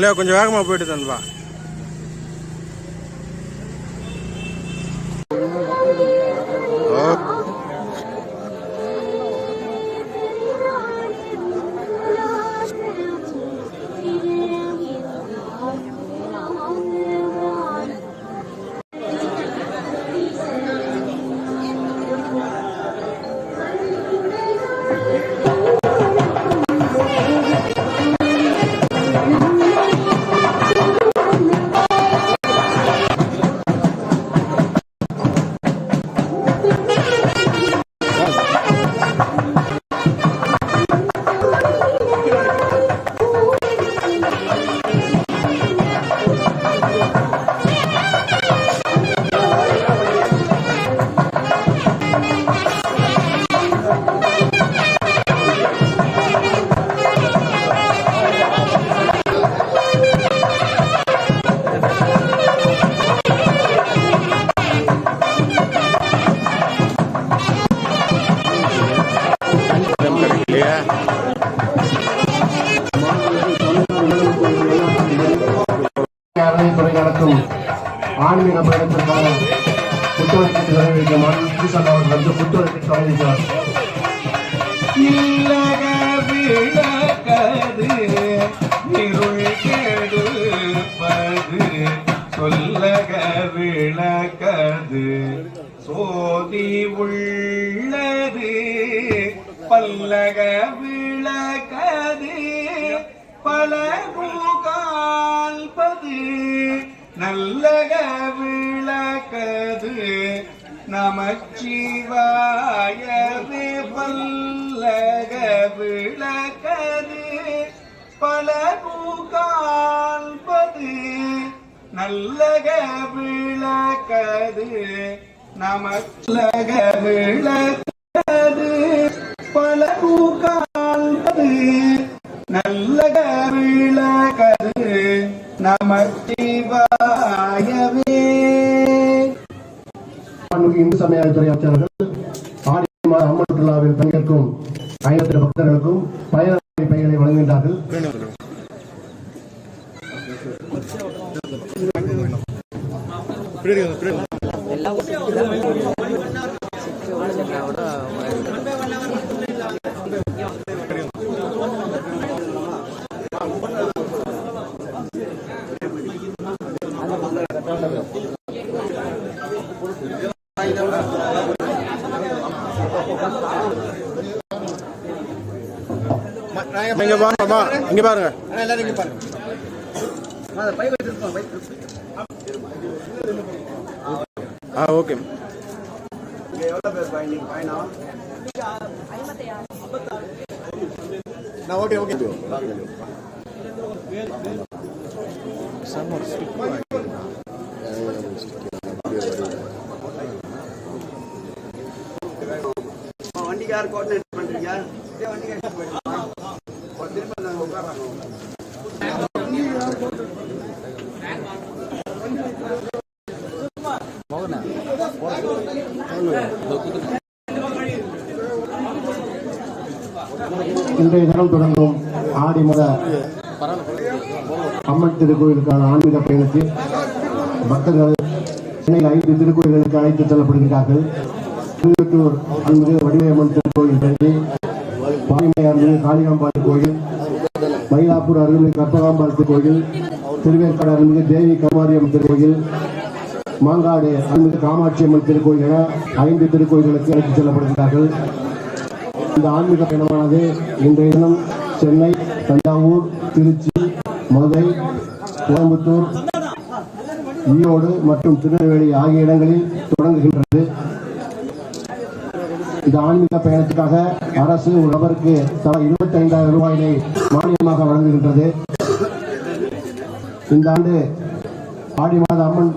அலையா கொஞ்சம் வேகமாக போயிட்டு தன்பா அறநிலைத்துறை நடத்தும் ஆன்மீக பயணத்திற்கான புத்தகத்தை தொடங்கி வைக்க மாநில பூசன் அவர்கள் வந்து புத்தகத்தை தொடங்கி வைக்கிறார் சொல்லக விளக்கது. சோதி உள்ளது பல்லக விளக்கது நல்லக விளக்கது நமச்சிவாயவே பல்லக விளக்கது பலகுகால்பது நல்லக விளக்கது நமச்சிலக விளக்கது பலகுகால்பது நல்லக விளக்கது நமச்சிவா மாண்புமிகு இந்து சமயத்துறை அமைச்சர்கள் ஆடி அம்மன் திருவிழாவில் பங்கேற்கும் ஐநூத்தி பக்தர்களுக்கும் பயண பைகளை வழங்குகின்றார்கள் இங்க பாருங்கம்மா இங்க பாருங்க. ஆ ஓகே. வண்டிக்கார் கோஆர்டினேட் பண்றீங்க வண்டிக்கார் இன்றைய தினம் தொடங்கும் ஆடி மாத அம்மன் திருக்கோயிலுக்கான ஆன்மீக பயணத்தில் பக்தர்கள் சென்னையில் ஐந்து திருக்கோயில்களுக்கு அழைத்துச் செல்லப்படுகிறார்கள். திருவெட்டூர் அன்பு வடிவேமன் திருக்கோயில் தங்கி பாலிமை அருள்மிகு காளிகாம்பாள் கோயில் மயிலாப்பூர் அருள்மிகு கற்பகாம்பாள் திருக்கோயில் திருவேற்காடு அருள்மிகு தேவி கருமாரியம்மன் திருக்கோயில் மாங்காடு அருள்மிகு காமாட்சி அம்மன் திருக்கோயில் என ஐந்து திருக்கோயில்களுக்கு அழைத்துச் செல்லப்படுகிறார்கள். இந்த ஆன்மீக பயணமானது இன்றைய தினம் சென்னை தஞ்சாவூர் திருச்சி மதுரை கோயம்புத்தூர் ஈரோடு மற்றும் திருநெல்வேலி ஆகிய இடங்களில் தொடங்குகின்றது. இந்த ஆன்மீக பயணத்துக்காக அரசு ஒரு நபருக்கு தலா இருபத்தி ஐந்தாயிரம் ரூபாயினை மானியமாக வழங்குகின்றது. இந்த ஆண்டு ஆடி மாத அம்மன்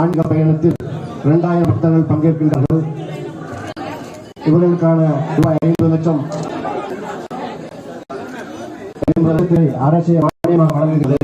ஆன்மீக பயணத்தில் இரண்டாயிரம் பக்தர்கள் பங்கேற்கின்றார்கள். இவர்களுக்கான ரூபாய் ஐந்து லட்சம். ஐம்பது லட்சத்தை அரசு மானியமாக வழங்குகிறது.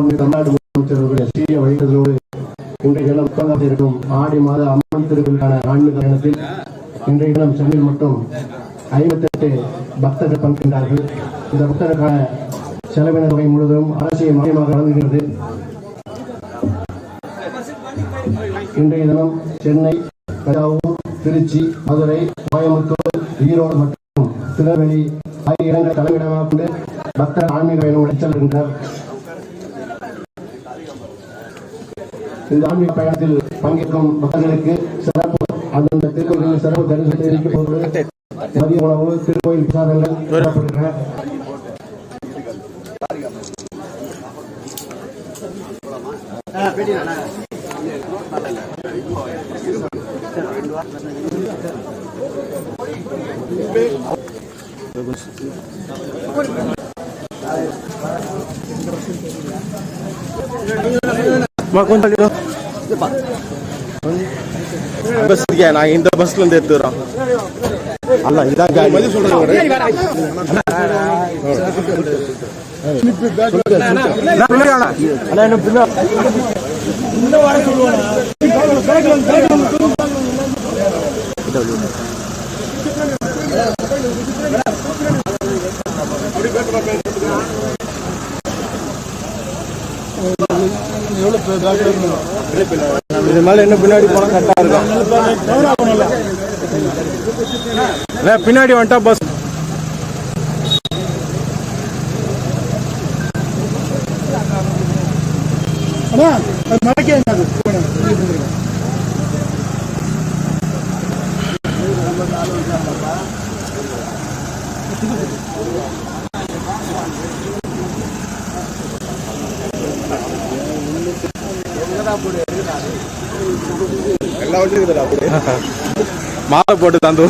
மாண்புமிகு தமிழ்நாடு முதலமைச்சர் சீரிய வழிகளோடு இன்றைய தினம் உட்கார்ந்து இருக்கும் ஆடி மாத அம்மன் திருவிழான ஆண்டு பயணத்தில் இன்றைய தினம் சென்னையில் மட்டும் ஐம்பத்தெட்டு பக்தர்கள் பங்கேற்றார்கள். இந்த பக்தருக்கான செலவின தொகை முழுவதும் அரசியல் மையமாக வழங்குகிறது. இன்றைய தினம் சென்னை தஞ்சாவூர் திருச்சி மதுரை கோயம்புத்தூர் ஈரோடு மற்றும் திருநெல்வேலி ஆகிய இடங்கள் தலைமையிடமாக கொண்டு பக்தர் ஆன்மீக பயணம் செல்கின்றனர் இந்த ஆன்மீக பயணத்தில் பங்கேற்கும் மக்களுக்கு சிறப்பு. அந்தந்த திருக்கோயிலில் சிறப்பு தரிசனம் தெரிவிக்கப்படுவது மதிய உணவு திருக்கோயில் பிரசாதங்கள் தரப்படுகின்றன கொஞ்சம் தள்ளிடு. பஸ் இருக்கே நான் இந்த பஸ்ல இருந்து எடுத்துறோம் அல்ல இதான் காடி மதி சொல்றேன் இது மேல என்ன பின்னாடி போனா கரெக்டா இருக்கும் பின்னாடி வந்துட்டா பஸ் மாலை போட்டு தந்து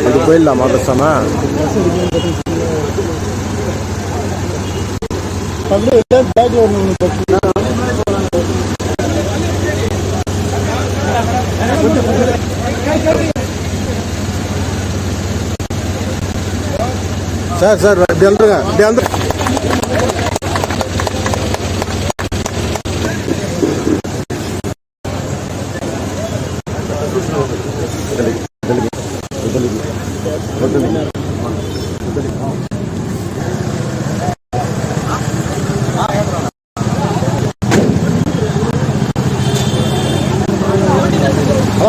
அது போயிடலாமா பேசாம? சார் சார் அப்படி வந்துருங்க அப்படி வந்துருங்க.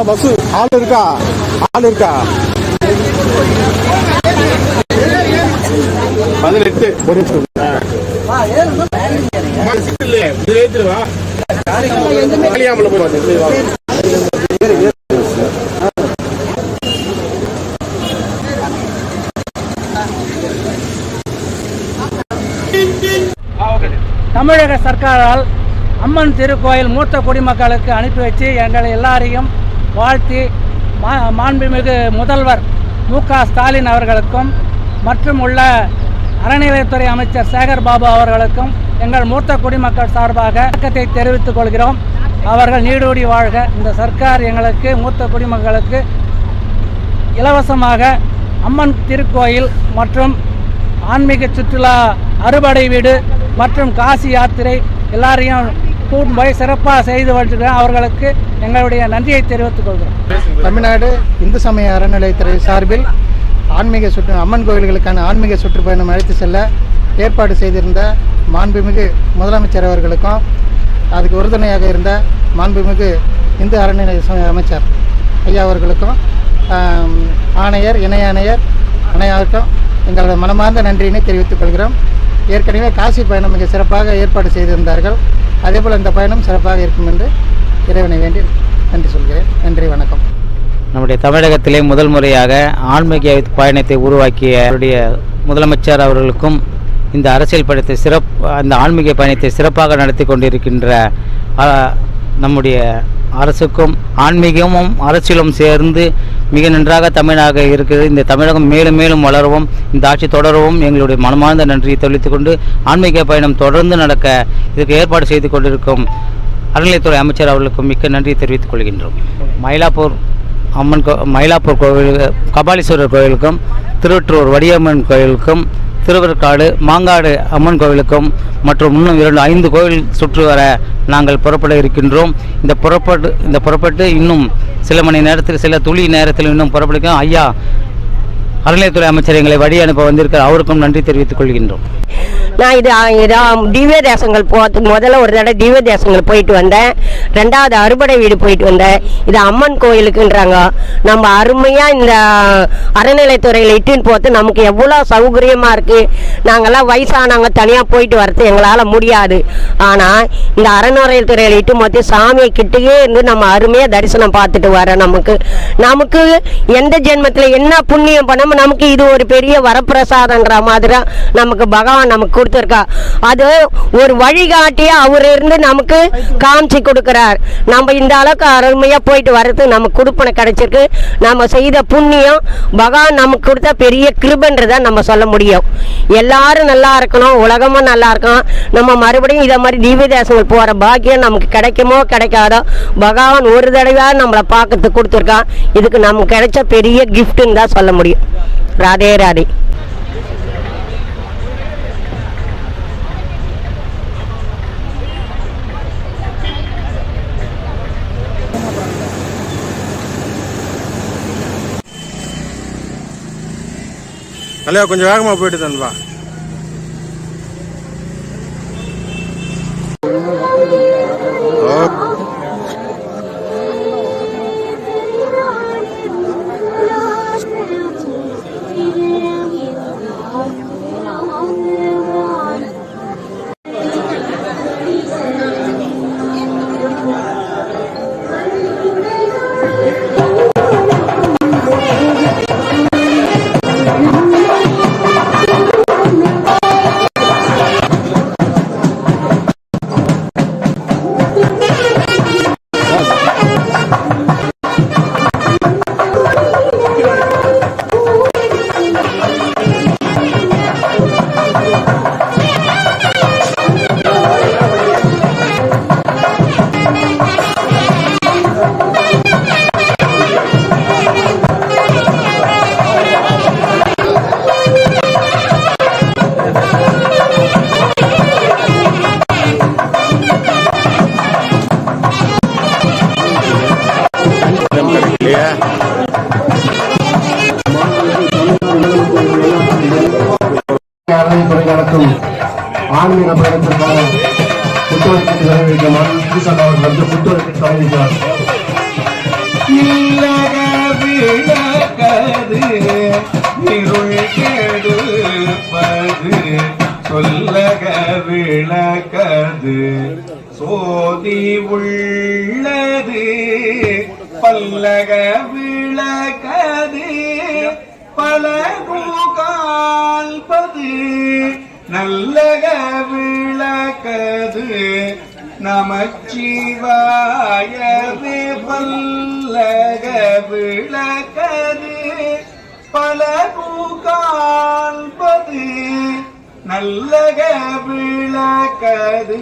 பஸ் ஆள் இருக்கா? ஆள் இருக்கா? பதினெட்டு. ஒரு தமிழக சர்க்காரால் அம்மன் திருக்கோயில் மூத்த குடிமக்களுக்கு அனுப்பி வச்சு எங்களை எல்லாரையும் வாழ்த்தி மா மாண்புமிகு முதல்வர் மு க ஸ்டாலின் அவர்களுக்கும் மற்றும் உள்ள அறநிலையத்துறை அமைச்சர் சேகர் பாபு அவர்களுக்கும் எங்கள் மூத்த குடிமக்கள் சார்பாக வணக்கத்தை தெரிவித்துக் கொள்கிறோம். அவர்கள் நீடூடி வாழ்க. இந்த சர்க்கார் எங்களுக்கு மூத்த குடிமக்களுக்கு இலவசமாக அம்மன் திருக்கோயில் மற்றும் ஆன்மீக சுற்றுலா அறுபடை வீடு மற்றும் காசி யாத்திரை எல்லாரையும் கூட்டு போய் சிறப்பாக செய்து வருகிறோம் அவர்களுக்கு எங்களுடைய நன்றியை தெரிவித்துக் கொள்கிறோம். தமிழ்நாடு இந்து சமய அறநிலையத்துறை சார்பில் ஆன்மீக சுற்று அம்மன் கோயில்களுக்கான ஆன்மீக சுற்றுப்பயணம் அழைத்து செல்ல ஏற்பாடு செய்திருந்த மாண்புமிகு முதலமைச்சர் அவர்களுக்கும் அதுக்கு உறுதுணையாக இருந்த மாண்புமிகு இந்து அறநிலைய சமய அமைச்சர் ஐயா அவர்களுக்கும் ஆணையர் இணை ஆணையர் அனைவருக்கும் எங்களோட மனமார்ந்த நன்றியினை தெரிவித்துக் கொள்கிறோம். ஏற்கனவே காசி பயணம் மிக சிறப்பாக ஏற்பாடு செய்திருந்தார்கள். அதேபோல் இந்த பயணம் சிறப்பாக இருக்கும் என்று இறைவனை வேண்டி நன்றி சொல்கிறேன். நன்றி வணக்கம். நம்முடைய தமிழகத்திலே முதல் முறையாக ஆன்மீக பயணத்தை உருவாக்கிய அவருடைய முதலமைச்சர் அவர்களுக்கும் இந்த அரசியல் பயணத்தை சிறப் அந்த ஆன்மீக பயணத்தை சிறப்பாக நடத்தி கொண்டிருக்கின்ற நம்முடைய அரசுக்கும் ஆன்மீகமும் அரசியலும் சேர்ந்து மிக நன்றாக தமிழாக இருக்கிறது. இந்த தமிழகம் மேலும் மேலும் வளரவும் இந்த ஆட்சி தொடரவும் எங்களுடைய மனமார்ந்த நன்றியை தெரிவித்துக் கொண்டு ஆன்மீக பயணம் தொடர்ந்து நடக்க இதுக்கு ஏற்பாடு செய்து கொண்டிருக்கும் அறநிலையத்துறை அமைச்சர் அவர்களுக்கும் மிக்க நன்றியை தெரிவித்துக் கொள்கின்றோம். மயிலாப்பூர் அம்மன் கோ மயிலாப்பூர் கோவில் கபாலீஸ்வரர் கோவிலுக்கும் திருவற்றூர் வடியம்மன் கோவிலுக்கும் திருவருக்காடு மாங்காடு அம்மன் கோவிலுக்கும் மற்றும் இன்னும் இரண்டு ஐந்து கோவில் சுற்று வர நாங்கள் புறப்பட இருக்கின்றோம். இந்த புறப்பட்டு இந்த புறப்பட்டு இன்னும் சில மணி நேரத்தில் சில துளி நேரத்தில் இன்னும் புறப்படுக்கும் ஐயா அறநிலையத்துறை அமைச்சர் எங்களை வழி அனுப்ப வந்திருக்கிற அவருக்கும் நன்றி தெரிவித்துக் கொள்கின்றோம். நான் இது இதான் திவ்ய தேசங்கள் போகிறதுக்கு முதல்ல ஒரு தடவை திவ்ய தேசங்கள் போயிட்டு வந்தேன். ரெண்டாவது அறுபடை வீடு போயிட்டு வந்தேன். இது அம்மன் கோயிலுக்குன்றாங்க. நம்ம அருமையாக இந்த அறநிலைத்துறையில் இட்டுன்னு போகிறது நமக்கு எவ்வளோ சௌகரியமாக இருக்குது நாங்கள்லாம் வயசானவங்க தனியாக போயிட்டு வரது எங்களால் முடியாது. ஆனால் இந்த அறநிலையத்துறையில் இட்டு போது சாமியை கிட்டேயே இருந்து நம்ம அருமையாக தரிசனம் பார்த்துட்டு வரோம் நமக்கு. நமக்கு எந்த ஜென்மத்தில் என்ன புண்ணியம் நம்ம நமக்கு இது ஒரு பெரிய வரப்பிரசாதன்ற மாதிரி நமக்கு பகவான் நமக்கு கொடுத்துருக்கா. அது ஒரு வழிகாட்டியா அவர் இருந்து நமக்கு காமிச்சு கொடுக்குறார். நம்ம இந்த அளவுக்கு அருமையாக போயிட்டு வர்றது நமக்கு கொடுப்பனை கிடைச்சிருக்கு. நம்ம செய்த புண்ணியம் பகவான் நமக்கு கொடுத்த பெரிய கிருபன்றதை நம்ம சொல்ல முடியும். எல்லாரும் நல்லா இருக்கணும் உலகமும் நல்லா இருக்கணும். நம்ம மறுபடியும் இதை மாதிரி திவ்ய தேசங்கள் போகிற பாக்கியம் நமக்கு கிடைக்குமோ கிடைக்காதோ பகவான் ஒரு தடவையாக நம்மளை பார்க்கறதுக்கு கொடுத்துருக்கான் இதுக்கு நமக்கு கிடைச்ச பெரிய கிஃப்ட்டுன்னு தான் சொல்ல முடியும். ராதே ராதே நல்லா கொஞ்சம் வேகமாக போயிட்டு தான்பா ஆன்மீக பயணத்திற்கான புத்தகத்தை நிறைவேற்ற மனு அவர்கள் வந்து புத்தகத்தை தொடங்கினார் விளக்கது சொல்லக விளக்கது. சோதி உள்ளது பல்லக நமச்சிவாயவே பல்லக விளக்கது பல காண்பது நல்லக விளக்கது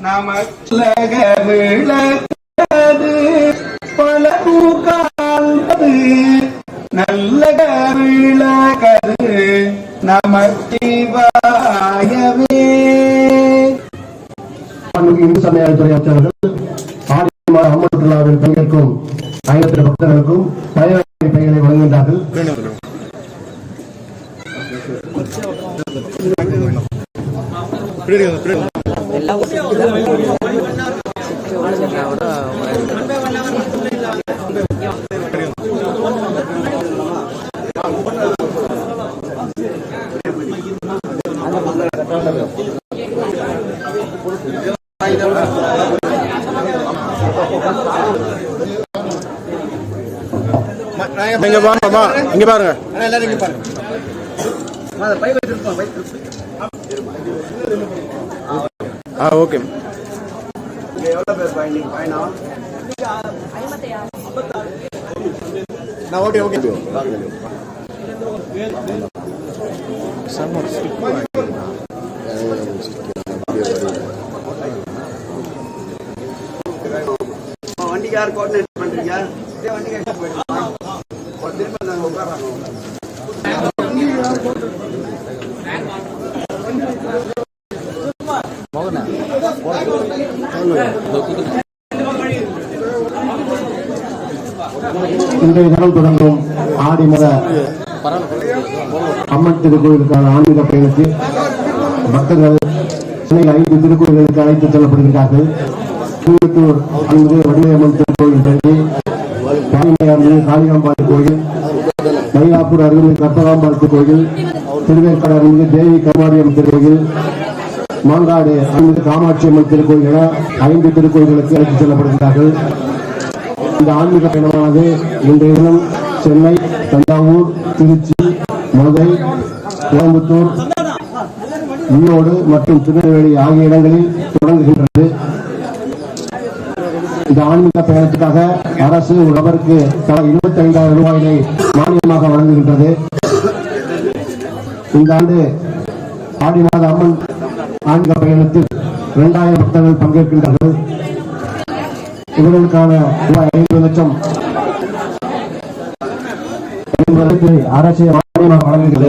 நமச்சிலக விளக்கது பல காண்பது நல்லக விளக்கது நமச்சிவாயவே. மாண்புமிகு இந்து சமயத்துறை அமைச்சர்கள் ஆடிமார் அம்மன் பங்கேற்கும் ஆயிரத்தி பக்தர்களுக்கும் பயனாளி பெயர்களை வழங்குகின்றார்கள். பின்னாடி வாங்க, பின்னாடி வாங்க. இங்க பாருங்கம்மா இங்க பாருங்க. ஆ ஓகே. நான் ஓகே ஓகே. இன்றைய தினம் தொடங்கும் ஆடி மத அம்மன் திருக்கோயிலுக்கான ஆன்மீக பயணத்தில் பக்தர்கள் சென்னையில் ஐந்து திருக்கோயில்களுக்கு அழைத்துச் செல்லப்படுகிறார்கள் திருவத்தூர் அங்கு வடிவையம்மன் திருக்கோயில் தங்கி பாலிமையார்ந்து காளிகாம்பாள் கோயில் மயிலாப்பூர் அருள்மிகு கற்பகாம்பாள் திருக்கோயில் திருவேற்காடு அருள்மிகு தேவி கருமாரியம் திருக்கோயில் மாங்காடு அருள்மிகு காமாட்சி அம்மன் திருக்கோயில் என ஐந்து திருக்கோயில்களுக்கு அழைத்துச் செல்லப்படுகிறார்கள் இந்த ஆன்மீக பயணமானது இன்றைய தினம் சென்னை தஞ்சாவூர் திருச்சி மதுரை கோயம்புத்தூர் ஈரோடு மற்றும் திருநெல்வேலி ஆகிய இடங்களில் தொடங்குகின்றது. இந்த ஆன்மீக பயணத்துக்காக அரசு ஒரு நபருக்கு தலா இருபத்தி ஐந்தாயிரம் ரூபாயினை மானியமாக வழங்குகின்றது. இந்த ஆண்டு ஆடி மாத அம்மன் ஆன்மீக பயணத்தில் இரண்டாயிரம் பக்தர்கள் பங்கேற்கின்றார்கள். இவர்களுக்கான ரூபாய் ஐந்து லட்சம். அரசு மானியமாக வழங்குகிறது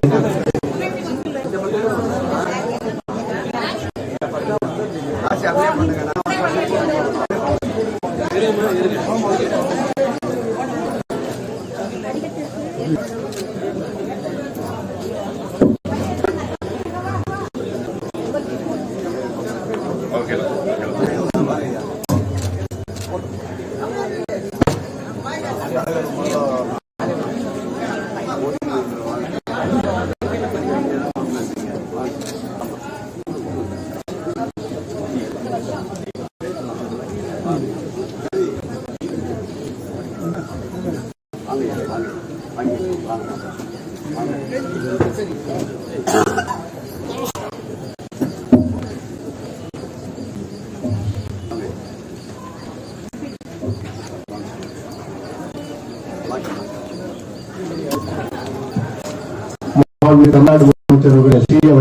மாண்புமிகு தமிழ்நாடு முதலமைச்சர் அவர்கள் சீரிய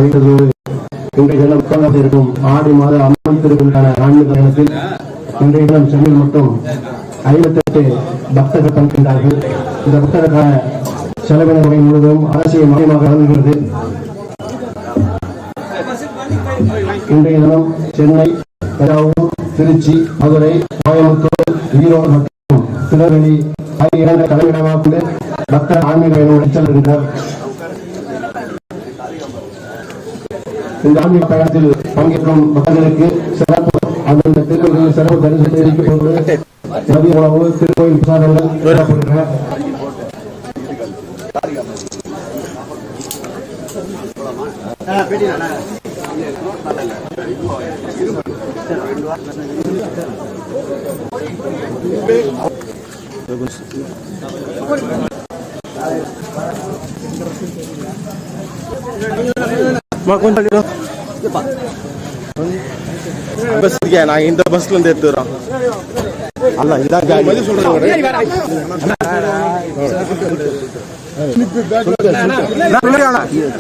இன்றைய தினம் உட்கார்ந்திருக்கும் ஆடி மாத அம்மன் ஆன்மீக பயணத்தில். இன்றைய தினம் சென்னையில் மட்டும் ஐம்பத்தெட்டு பக்தர்கள் பங்கேற்கின்றார்கள் இந்த பக்தருக்கான செலவின முறை முழுவதும் அரசியல் மையமாக வழங்குகிறது. இன்றைய தினம் சென்னை தஞ்சாவூர் திருச்சி மதுரை கோயம்புத்தூர் ஈரோடு மற்றும் திருநெல்வேலி ஆகிய இரண்டு தலைமையிடமாக கொண்டு பக்தர் ஆன்மீக பயணம் செல்கின்றனர். இந்த ஆன்மீக பயணத்தில் பங்கேற்கும் மக்களுக்கு சிறப்பு அந்தந்த திருக்கோயில் சிறப்பு தரிசனம் தெரிவிக்கப்படுவது மதிய உணவு திருக்கோயில் பிரசாதங்கள் வழங்கப்படுகின்றன அம்மா, கொஞ்சம் பஸ் இருக்கே நான் இந்த பஸ்ல இருந்து எடுத்துறோம் அல்ல இதான் காடி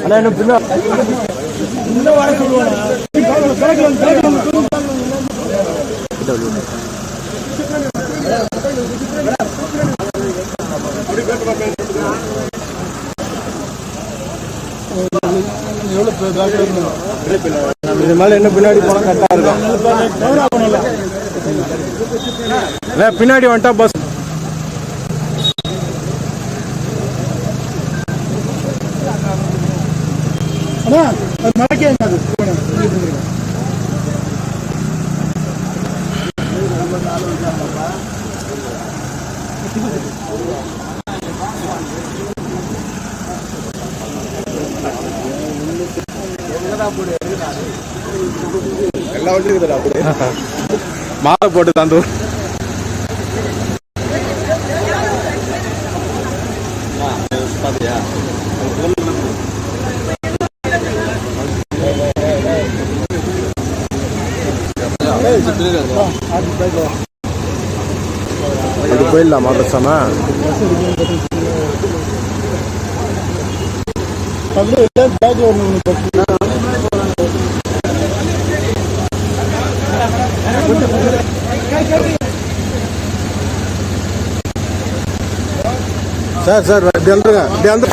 அண்ணா என்ன பின்னா இது மேல என்ன பின்னாடி போனா கரெக்டா இருக்கும். பின்னாடி வந்துட்டா பஸ் மாலை போட்டு தந்தூர் பார்த்தியா இது போயிடலாமா பேசாம பதில் சார் இப்படி வந்துருங்க இப்படி வந்து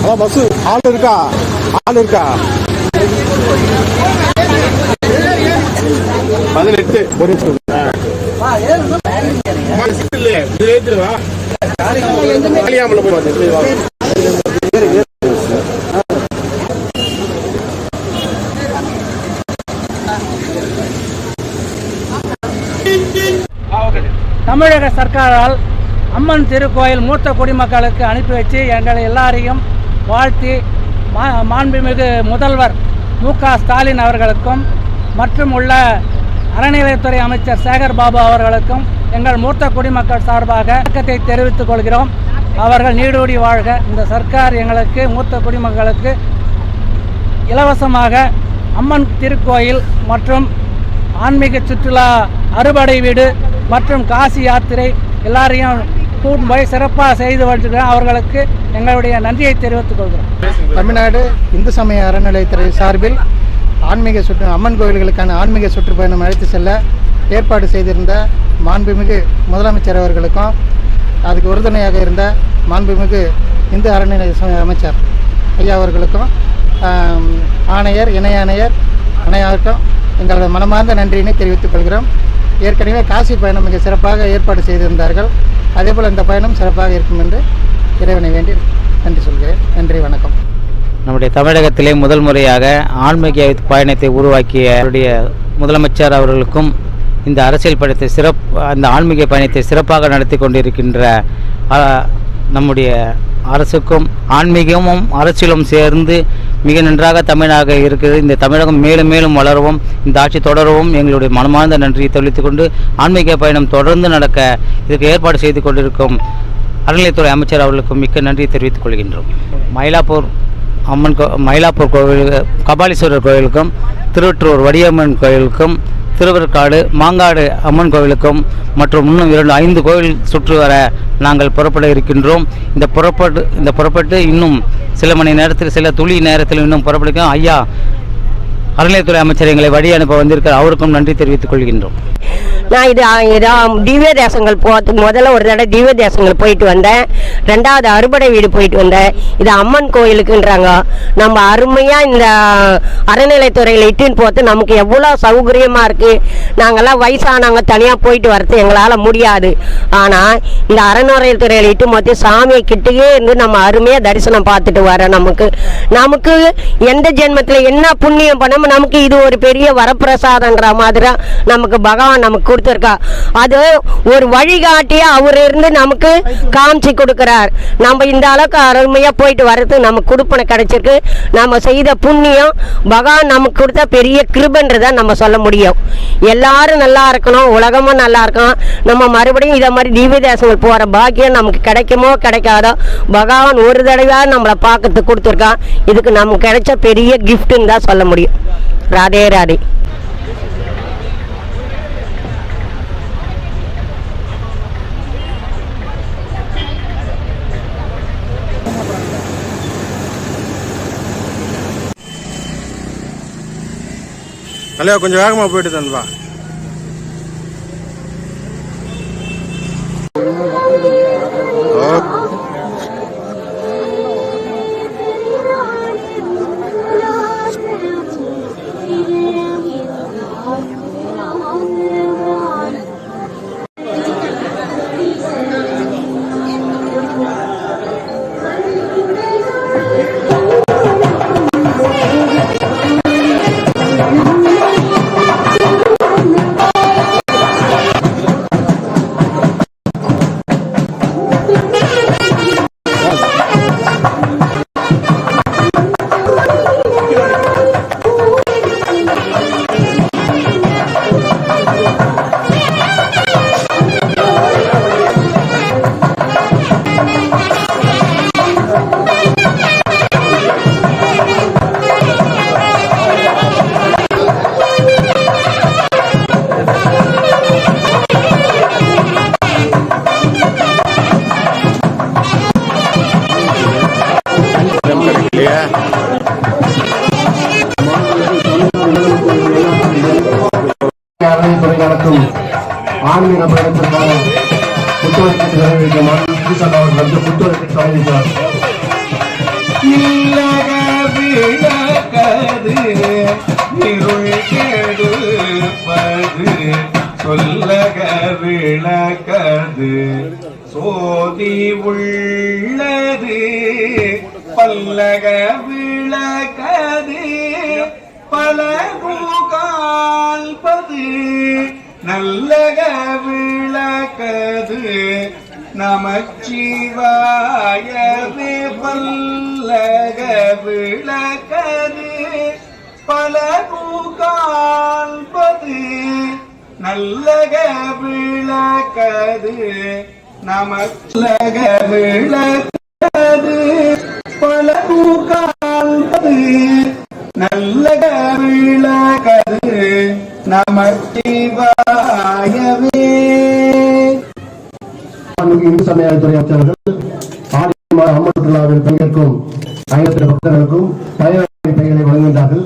அதான் பஸ் ஆள் இருக்கா? ஆள் இருக்கா? பதினெட்டு. ஒரு தமிழக சர்க்காரால் அம்மன் திருக்கோயில் மூத்த குடிமக்களுக்கு அனுப்பி வச்சு எங்களை எல்லாரையும் வாழ்த்தி மா மாண்புமிகு முதல்வர் மு க ஸ்டாலின் அவர்களுக்கும் மற்றும் உள்ள அறநிலையத்துறை அமைச்சர் சேகர் பாபு அவர்களுக்கும் எங்கள் மூத்த குடிமக்கள் சார்பாக வணக்கத்தை தெரிவித்துக் கொள்கிறோம். அவர்கள் நீடூடி வாழ்க. இந்த சர்க்கார் எங்களுக்கு மூத்த குடிமக்களுக்கு இலவசமாக அம்மன் திருக்கோயில் மற்றும் ஆன்மீக சுற்றுலா அறுபடை வீடு மற்றும் காசி யாத்திரை எல்லாரையும் கூட்டு போய் சிறப்பாக செய்து வருகிறோம் அவர்களுக்கு எங்களுடைய நன்றியை தெரிவித்துக் கொள்கிறோம். தமிழ்நாடு இந்து சமய அறநிலையத்துறை சார்பில் ஆன்மீக சுற்று அம்மன் கோவில்களுக்கான ஆன்மீக சுற்றுப்பயணம் அழைத்து செல்ல ஏற்பாடு செய்திருந்த மாண்புமிகு முதலமைச்சர் அவர்களுக்கும் அதுக்கு உறுதுணையாக இருந்த மாண்புமிகு இந்து அறநிலைய அமைச்சர் ஐயா அவர்களுக்கும் ஆணையர் இணை ஆணையர் அனைவருக்கும் எங்களது மனமார்ந்த நன்றியினை தெரிவித்துக் கொள்கிறோம். ஏற்கனவே காசி பயணம் மிக சிறப்பாக ஏற்பாடு செய்திருந்தார்கள். அதேபோல் இந்த பயணம் சிறப்பாக இருக்கும் என்று இறைவனை வேண்டி நன்றி சொல்கிறேன். நன்றி வணக்கம். நம்முடைய தமிழகத்திலே முதல் முறையாக ஆன்மீக பயணத்தை உருவாக்கிய அவருடைய முதலமைச்சர் அவர்களுக்கும் இந்த அரசியல் பயணத்தை சிறப் அந்த ஆன்மீக பயணத்தை சிறப்பாக நடத்தி கொண்டிருக்கின்ற நம்முடைய அரசுக்கும் ஆன்மீகமும் அரசியலும் சேர்ந்து மிக நன்றாக தமிழாக இருக்கிறது. இந்த தமிழகம் மேலும் மேலும் வளரவும் இந்த ஆட்சி தொடரவும் எங்களுடைய மனமார்ந்த நன்றியை தெரிவித்துக் கொண்டு ஆன்மீக பயணம் தொடர்ந்து நடக்க இதற்கு ஏற்பாடு செய்து கொண்டிருக்கும் அறநிலையத்துறை அமைச்சர் அவர்களுக்கும் மிக்க நன்றியை தெரிவித்துக் கொள்கின்றோம். மயிலாப்பூர் அம்மன் கோ மயிலாப்பூர் கோவில் கபாலீஸ்வரர் கோவிலுக்கும் திருவற்றூர் வடியம்மன் கோவிலுக்கும் திருவருக்காடு மாங்காடு அம்மன் கோவிலுக்கும் மற்றும் இன்னும் இரண்டு ஐந்து கோவில் சுற்று வர நாங்கள் புறப்பட இருக்கின்றோம். இந்த புறப்பட்டு இந்த புறப்பட்டு இன்னும் சில மணி நேரத்தில் சில துளி நேரத்தில் இன்னும் புறப்படுகிறோம். ஐயா அறநிலையத்துறை அமைச்சர் எங்களை வழி அனுப்ப வந்திருக்கிற அவருக்கும் நன்றி தெரிவித்துக் கொள்கின்றோம். நான் இது இதான் திவ்ய தேசங்கள் போகிறதுக்கு முதல்ல ஒரு தடவை திவ்ய தேசங்கள் போயிட்டு வந்தேன். ரெண்டாவது அறுபடை வீடு போயிட்டு வந்தேன். இது அம்மன் கோயிலுக்குன்றாங்க. நம்ம அருமையாக இந்த அறநிலைத்துறையில் இட்டுன்னு போகிறது நமக்கு எவ்வளோ சௌகரியமாக இருக்குது நாங்கள்லாம் வயசானவங்க தனியாக போயிட்டு வரது எங்களால் முடியாது. ஆனால் இந்த அறநிலையத்துறையில் இட்டு போது சாமியை கிட்டேயே இருந்து நம்ம அருமையாக தரிசனம் பார்த்துட்டு வர நமக்கு நமக்கு எந்த ஜென்மத்தில் என்ன புண்ணியம் பண்ணாமல் நமக்கு இது ஒரு பெரிய வரப்பிரசாதன்ற மாதிரி நமக்கு பகவான் நமக்கு கொடுத்துருக்கா. அது ஒரு வழிகாட்டியே அவர் இருந்து நமக்கு காமிச்சு கொடுக்குறார். நம்ம இந்த அளவுக்கு அருமையாக போயிட்டு வர்றது நமக்கு கொடுப்பனை கிடைச்சிருக்கு. நம்ம செய்த புண்ணியம் பகவான் நமக்கு கொடுத்த பெரிய கிருபன்றதை நம்ம சொல்ல முடியும். எல்லாரும் நல்லா இருக்கணும் உலகமும் நல்லா இருக்கணும். நம்ம மறுபடியும் இதை மாதிரி திவ்ய தேசங்கள் போகிற பாக்கியம் நமக்கு கிடைக்குமோ கிடைக்காதோ பகவான் ஒரு தடவை நம்மளை பார்க்கறதுக்கு கொடுத்துருக்கான் இதுக்கு நமக்கு கிடைச்ச பெரிய கிஃப்ட்டுன்னு தான் சொல்ல முடியும். ராதே ராதே தலைவா கொஞ்சம் வேகமா போயிட்டு தன்பா அறநிலைத்துறை ஆன்மீக பயணத்திற்கான புத்தகத்தை நிறைவேற்ற மாநில அவர்கள் வந்து புத்தகத்தை தொடங்கினார் சொல்லக விளக்கது. சோதி உள்ளது பல்லக விளக்கது பல கால்பது நல்லக விளக்கது நமச்சிவாயவே பல்லக விளக்கது. பல காண்பது நல்லக விளக்கது நமச்சிலக விளக்கது. பல காண்பது நல்ல விளக்கது நமச்சிவாயவே. இந்து சமயத்துறை அமைச்சர்கள் ஆடி மாத அம்மன் திருவிழாவில் பங்கேற்கும் ஆயிரத்தி பக்தர்களுக்கும் பயனாளி பெயர்களை வழங்குகின்றார்கள்.